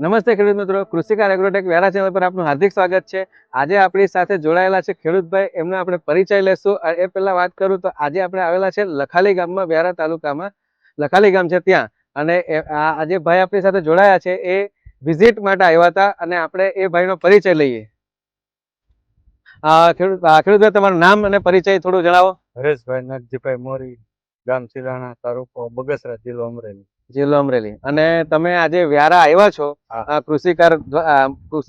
નમસ્તે ખેડૂત મિત્રો કૃષિકાર એગ્રોટેક વેરા ચેનલ પર આપનું હાર્દિક સ્વાગત છે. આજે આપણી સાથે જોડાયેલા છે ખેડૂતભાઈ, એમનો આપણે પરિચય લેશું. એ પહેલા વાત કરું તો આજે આપણે આવેલા છે લખાલી ગામમાં વ્યારા તાલુકામાં. લખાલી ગામ છે ત્યાં. અને આજે ભાઈ આપણી સાથે જોડાયા છે. એ વિઝિટ માટે આવ્યા હતા અને આપણે એ ભાઈનો પરિચય લઈએ. ખેડૂત ખેડૂતભાઈ, તમારું નામ અને પરિચય થોડું જણાવો. હરેશભાઈ નાગજીભાઈ મોરી. ગામ સિલાણા તાલુકો બગસરા જિલ્લો અમરેલી. જિલ્લો અમરેલી. અને તમે આજે વ્યારા આવ્યા છો કૃષિકાર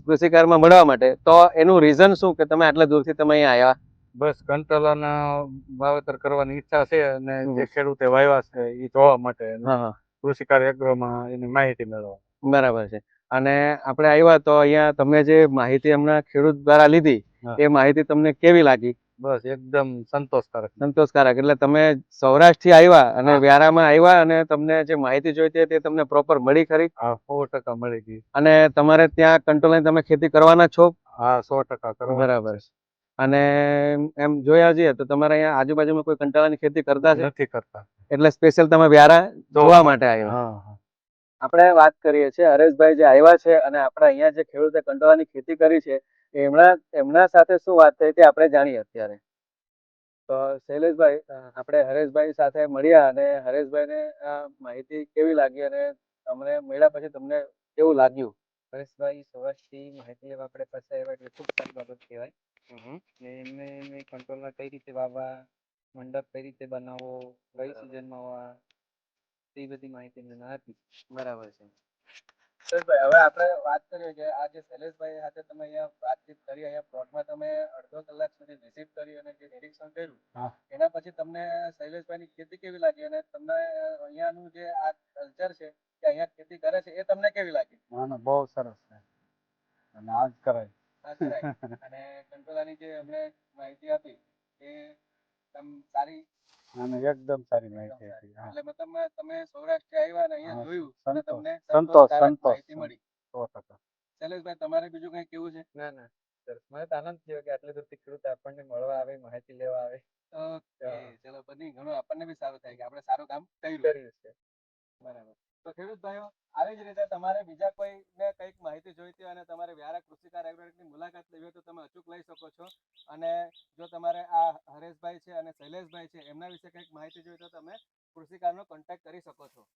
કૃષિકારમાં મળવા માટે. તો એનું રીઝન શું કે તમે આટલા દૂરથી તમે અહીંયા આવ્યા? બસ કંટોલાના વાવેતર કરવાની ઈચ્છા છે અને જે ખેડૂતે વાવ્યા છે એ જોવા માટે કૃષિ કૃષિકાર એગ્રોમાં એની માહિતી મેળવવા. બરાબર છે. અને આપણે આવ્યા તો અહીંયા તમે જે માહિતી હમણાં ખેડૂત દ્વારા લીધી એ માહિતી તમને કેવી લાગી? બસ એકદમ સંતોષકારક. સંતોષકારક. એટલે તમે સૌરાષ્ટ્રથી આવ્યા અને. વ્યારામાં આવ્યા અને તમને જે માહિતી જોઈતી હતી તે તમને પ્રોપર મળી ખરી? હા સો ટકા મળી ગઈ. અને તમારે ત્યાં કંટ્રોલ તમે ખેતી કરવાના છો? હા સો ટકા બરાબર. અને એમ જોયા જઈએ તો તમારે અહીંયા આજુબાજુમાં કોઈ કંટાળાની ખેતી કરતા છે? નથી કરતા. એટલે સ્પેશિયલ તમે વ્યારા જોવા માટે આવ્યા. આપણે વાત કરીએ છીએ હરેશભાઈ જે આવ્યા છે અને આપણે અહીંયા જે ખેડૂતે કંટાળાની ખેતી કરી છે એમના એમના સાથે શું વાત થઈ તે આપણે જાણીએ અત્યારે. તો શૈલેષભાઈ આપણે હરેશભાઈ સાથે મળ્યા અને હરેશભાઈને આ માહિતી કેવી લાગી અને તમને મળ્યા પછી તમને કેવું લાગ્યું? હરેશભાઈ સૌરાષ્ટ્રથી માહિતી લેવા આપણે પાસે આવ્યા એટલે ખૂબ સારી બાબત કહેવાય. કે એમને એમને કંટ્રોલમાં કઈ રીતે વાવવા મંડપ કઈ રીતે બનાવવો કઈ સિઝનમાં તે બધી માહિતી મને ના આપી. બરાબર છે. હવે આપણે વાત કરીએ કે આ જે શૈલેષભાઈ સાથે તમે અહીંયા વાતચીત કરી અહીંયા પ્લોટમાં તમે અડધો કલાક સુધી રિસીવ કરી અને જે નિરીક્ષણ કર્યું એના પછી તમને શૈલેષભાઈની ખેતી કેવી લાગી અને તમને અહીંયાનું જે આ કલ્ચર છે કે અહીંયા ખેતી કરે છે એ તમને કેવી લાગી? ના બહુ સરસ છે. અને આજ કરાય. કરાય. અને કંટ્રોલાની જે અમને માહિતી આપી એ તમ સારી અને એકદમ સારી માહિતી હતી એટલે તમે તમે સૌરાષ્ટ્ર આવ્યા ને અહીંયા જોયું. તમને સંતોષ, સંતોષ, માહિતી મળી. સો ટકા. શૈલેષભાઈ તમારે બીજું કઈ કેવું છે? ના ના. મને તો આનંદ થયો કે આટલી બધી ખેડૂત આપણને મળવા આવે માહિતી લેવા આવે. ઓકે ચલો બધી ઘણું આપણને બી સારું થાય કે આપણે સારું કામ કર્યું. કર્યું છે. બરાબર. તો ખેડૂત ભાઈઓ, આવી જ રીતે તમારે બીજા કોઈને કંઈક માહિતી જોઈતી હોય અને તમારે વ્યારા કૃષિકાર એગ્રોટેકની મુલાકાત લેવી હોય તો તમે અચૂક લઈ શકો છો. અને જો તમારે આ હરેશભાઈ છે અને શૈલેષભાઈ છે, એમના વિશે કંઈક માહિતી જોઈતી તો તમે કૃષિકારનો કોન્ટેક્ટ કરી શકો છો.